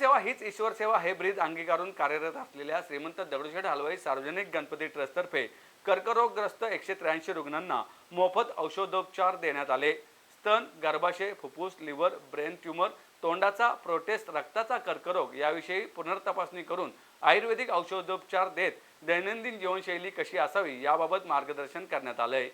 रुग्णसेवा हीच ईश्वर सेवा हे ब्रीद अंगीकारून कार्यरत असलेल्या श्रीमंत दगडूशेठ हलवाई सार्वजनिक गणपती ट्रस्टतर्फे कर्करोगग्रस्त एकशे त्र्याऐंशी रुग्णांना मोफत औषधोपचार देण्यात आले. स्तन गर्भाशय फुफ्फुस लिव्हर ब्रेन ट्यूमर तोंडाचा प्रोटेस्ट रक्ताचा कर्करोग याविषयी पुनर्तपासणी करून आयुर्वेदिक औषधोपचार देत दैनंदिन जीवनशैली कशी असावी याबाबत मार्गदर्शन करण्यात आलंय.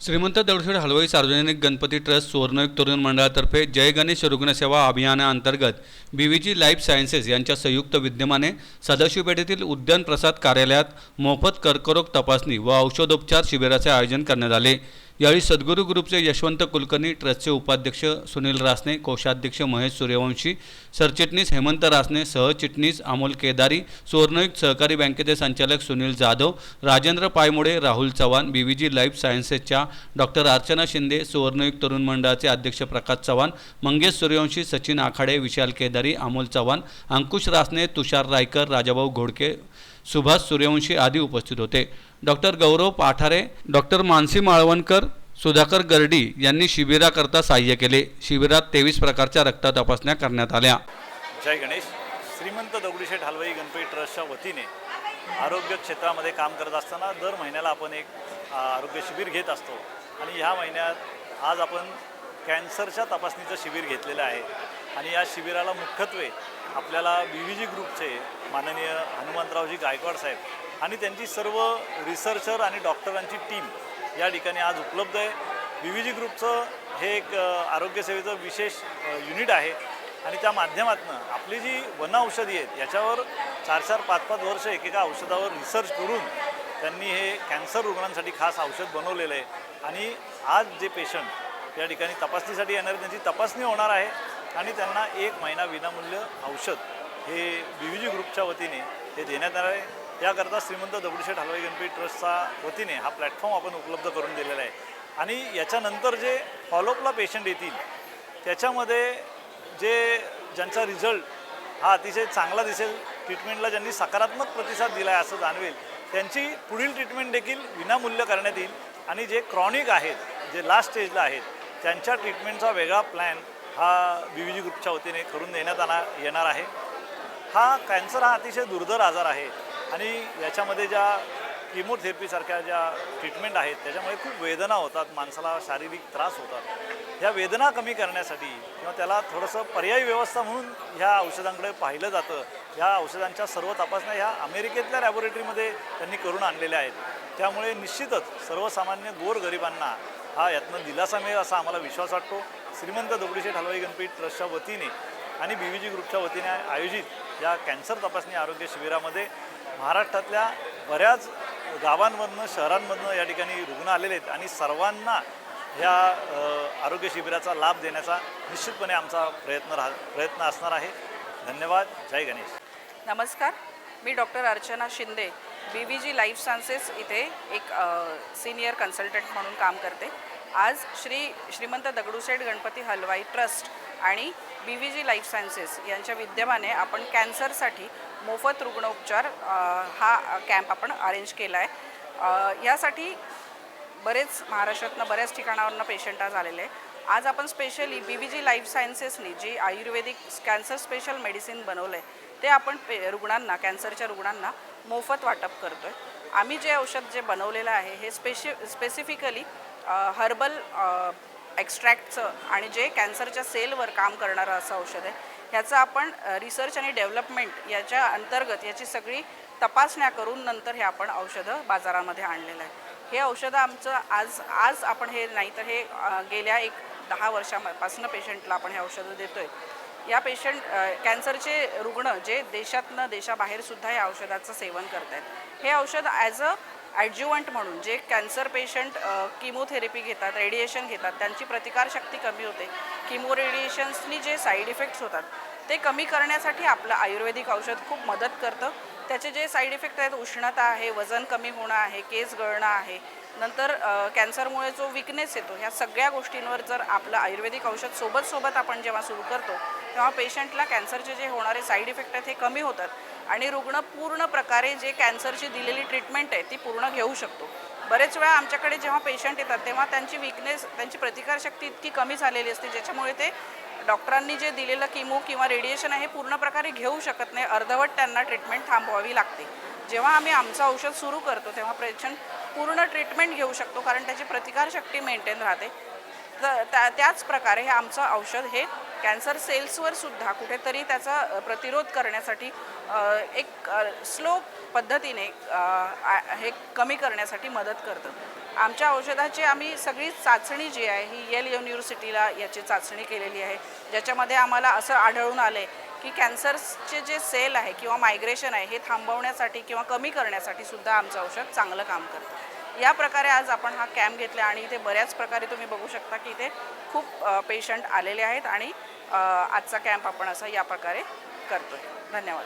श्रीमंत दगडूशेठ हलवाई सार्वजनिक गणपती ट्रस्ट सुवर्णयुग तरुण मंडळातर्फे जय गणेश रुग्णसेवा अभियानाअंतर्गत B V G life sciences यांच्या संयुक्त विद्यमाने सदाशिव पेठेतील उद्यान प्रसाद कार्यालयात मोफत कर्करोग तपासणी व औषधोपचार शिबिराचे आयोजन करण्यात आले. यावेळी सद्गुरू ग्रुपचे यशवंत कुलकर्णी ट्रस्टचे उपाध्यक्ष सुनील रासने कोषाध्यक्ष महेश सूर्यवंशी सरचिटणीस हेमंत रासने सहचिटणीस अमोल केदारी सुवर्णयुक्त सहकारी बँकेचे संचालक Sunil Jadhav Rajendra Paimude Rahul Chavan B G life सायन्सेसच्या doctor Archana Shinde सुवर्णयुक्त तरुण मंडळाचे अध्यक्ष प्रकाश चव्हाण मंगेश सूर्यवंशी सचिन आखाडे विशाल केदारी अमोल चव्हाण अंकुश रासने तुषार रायकर राजाभाऊ घोडके सुभाष सूर्यवंशी आदी उपस्थित होते. डॉक्टर गौरव पाठारे डॉक्टर मानसी माळवणकर सुधाकर गर्डी यांनी शिबिराकरता सहाय्य केले. शिबिरात तेवीस प्रकारच्या रक्त तपासण्या करण्यात आल्या. जय गणेश. श्रीमंत दगडूशेठ हलवाई गणपती ट्रस्टच्या वतीने आरोग्य क्षेत्रामध्ये काम करत असताना दर महिन्याला आपण एक आरोग्य शिबिर घेत असतो. आणि ह्या महिन्यात आज आपण कॅन्सरच्या तपासणीचं शिबिर घेतलेलं आहे. आणि या शिबिराला मुख्यत्वे आपल्याला बी व्ही जी ग्रुपचे माननीय हनुमंतरावजी गायकवाड साहेब आणि त्यांची सर्व रिसर्चर आणि डॉक्टरांची टीम या ठिकाणी आज उपलब्ध आहे. बी व्ही जी ग्रुपचं हे एक आरोग्यसेवेचं विशेष युनिट आहे. आणि त्या माध्यमातून आपली जी वनऔषधी आहेत याच्यावर चार चार पाच पाच वर्ष एकेका औषधावर रिसर्च करून त्यांनी हे कॅन्सर रुग्णांसाठी खास औषध बनवलेलं आहे. आणि आज जे पेशंट या ठिकाणी तपासणीसाठी येणार त्यांची तपासणी होणार आहे आणि त्यांना एक महिना विनामूल्य औषध हे बी ग्रुपच्या वतीने हे देण्यात येणार आहे. याकरता श्रीमंत दगडूशेठ हलवाई गणपती ट्रस्टचा वतीने हा प्लॅटफॉर्म आपण उपलब्ध करून दिलेला आहे. आणि याच्यानंतर जे फॉलोअपला पेशंट येतील त्याच्यामध्ये जे ज्यांचा रिझल्ट हा अतिशय चांगला दिसेल ट्रीटमेंटला ज्यांनी सकारात्मक प्रतिसाद दिला आहे असं जाणवेल त्यांची पुढील ट्रीटमेंट देखील विनामूल्य करण्यात येईल. आणि जे क्रॉनिक आहेत जे लास्ट स्टेजला आहेत त्यांच्या ट्रीटमेंटचा वेगळा प्लॅन हा बी व्ही जी ग्रुपच्या वतीने करून देण्यात आला येणार आहे. हा कॅन्सर हा अतिशय दुर्धर आजार आहे. आणि याच्यामध्ये ज्या किमोथेरपीसारख्या ज्या ट्रीटमेंट आहेत त्याच्यामुळे खूप वेदना होतात माणसाला शारीरिक त्रास होतात. ह्या वेदना कमी करण्यासाठी किंवा त्याला थोडंसं पर्यायी व्यवस्था म्हणून ह्या औषधांकडे पाहिलं जातं ह्या औषधांच्या सर्व तपासण्या ह्या अमेरिकेतल्या लॅबोरेटरीमध्ये त्यांनी करून आणलेल्या आहेत. त्यामुळे निश्चितच सर्वसामान्य गोरगरिबांना हा यातनं दिलासा मिळेल असा आम्हाला विश्वास वाटतो. श्रीमंत दगडूशेठ हलवाई गणपती ट्रस्टच्या वतीने आणि बी व्ही जी ग्रुपच्या वतीने आयोजित या कॅन्सर तपासणी आरोग्य शिबिरामध्ये महाराष्ट्रातल्या बऱ्याच गावांमधनं शहरांमधनं या ठिकाणी रुग्ण आलेले आहेत आणि सर्वांना ह्या आरोग्य शिबिराचा लाभ देण्याचा निश्चितपणे आमचा प्रयत्न राह प्रयत्न असणार आहे. धन्यवाद. जय गणेश. नमस्कार. मी doctor Archana Shinde B V G life sciences इथे एक सिनियर कन्सल्टंट म्हणून काम करते. आज श्री श्रीमंत दगडूशेठ गणपती हलवाई ट्रस्ट आणि B V G life sciences यांच्या विद्यमाने आपण कॅन्सरसाठी मोफत रुग्णोपचार हा कॅम्प आपण अरेंज केला आहे यासाठी बरेच महाराष्ट्रातनं बऱ्याच ठिकाणावरनं पेशंट आज आलेले. आहे आज आपण specially B V G life सायन्सेसनी जी आयुर्वेदिक कॅन्सर स्पेशल मेडिसिन बनवलं आहे ते आपण पे रुग्णांना कॅन्सरच्या रुग्णांना मोफत वाटप करतो आहे आम्ही जे औषध जे बनवलेलं आहे हे स्पेशि स्पेसिफिकली हर्बल एक्स्ट्रॅक्टचं आणि जे कॅन्सरच्या सेलवर काम करणारं असं औषध आहे ह्याचं आपण रिसर्च आणि डेव्हलपमेंट याच्या अंतर्गत याची सगळी तपासण्या करून नंतर हे आपण औषधं बाजारामध्ये आणलेलं आहे. हे औषधं आमचं आज आज आपण हे नाही तर हे गेल्या एक दहा वर्षापासून पेशंटला आपण हे औषधं देतो आहे या पेशंट कॅन्सरचे रुग्ण जे देशातनं देशाबाहेरसुद्धा या औषधाचं सेवन करत आहेत हे औषध ॲज अ ॲड्ज्युवंट म्हणून जे कॅन्सर पेशंट किमोथेरपी घेतात रेडिएशन घेतात त्यांची प्रतिकारशक्ती कमी होते. किमो रेडिएशन्सनी जे साईड इफेक्ट्स होतात ते कमी करण्यासाठी आपलं आयुर्वेदिक औषध खूप मदत करतं. त्याचे जे साईड इफेक्ट आहेत उष्णता आहे वजन कमी होणं आहे केस गळणं आहे. नंतर कॅन्सरमुळे जो विकनेस येतो ह्या सगळ्या गोष्टींवर जर आपलं आयुर्वेदिक औषध सोबत सोबत आपण जेव्हा सुरू करतो तेव्हा पेशंटला कॅन्सरचे जे होणारे साईड इफेक्ट आहेत हे कमी होतात. आणि रुग्ण पूर्ण प्रकारे जे कॅन्सरची दिलेली ट्रीटमेंट आहे ती पूर्ण घेऊ शकतो. बरेच वेळा आमच्याकडे जेव्हा पेशंट येतात तेव्हा त्यांची विकनेस त्यांची प्रतिकारशक्ती इतकी कमी झालेली असते ज्याच्यामुळे ते डॉक्टरांनी जे दिलेलं किमो किंवा रेडिएशन आहे हे पूर्ण प्रकारे घेऊ शकत नाही. अर्धवट त्यांना ट्रीटमेंट थांबवावी लागते. जेव्हा आम्ही आमचं औषध सुरू करतो तेव्हा पेशंट पूर्ण ट्रीटमेंट घेऊ शकतो कारण त्याची प्रतिकारशक्ती मेंटेन राहते. त्या त्याच प्रकारे हे आमचं औषध हे कॅन्सर सेल्सवर सुद्धा कुठेतरी त्याचा प्रतिरोध करण्यासाठी एक स्लो पद्धतीने हे कमी करण्यासाठी मदत करतं. आमच्या औषधाची आम्ही सगळी चाचणी जी आहे ही येल युनिव्हर्सिटीला याची चाचणी केलेली आहे ज्याच्यामध्ये आम्हाला असं आढळून आलं आहे की कॅन्सरचे जे सेल आहे किंवा मायग्रेशन आहे हे थांबवण्यासाठी किंवा कमी करण्यासाठी सुद्धा आमचं औषध चांगलं काम करतं. या प्रकारे आज आपण हा कॅम्प घेतला आणि इथे बऱ्याच प्रकारे तुम्ही बघू शकता की इथे खूप पेशंट आलेले आहेत आणि आजचा कॅम्प आपण असा या प्रकारे करतो आहे धन्यवाद.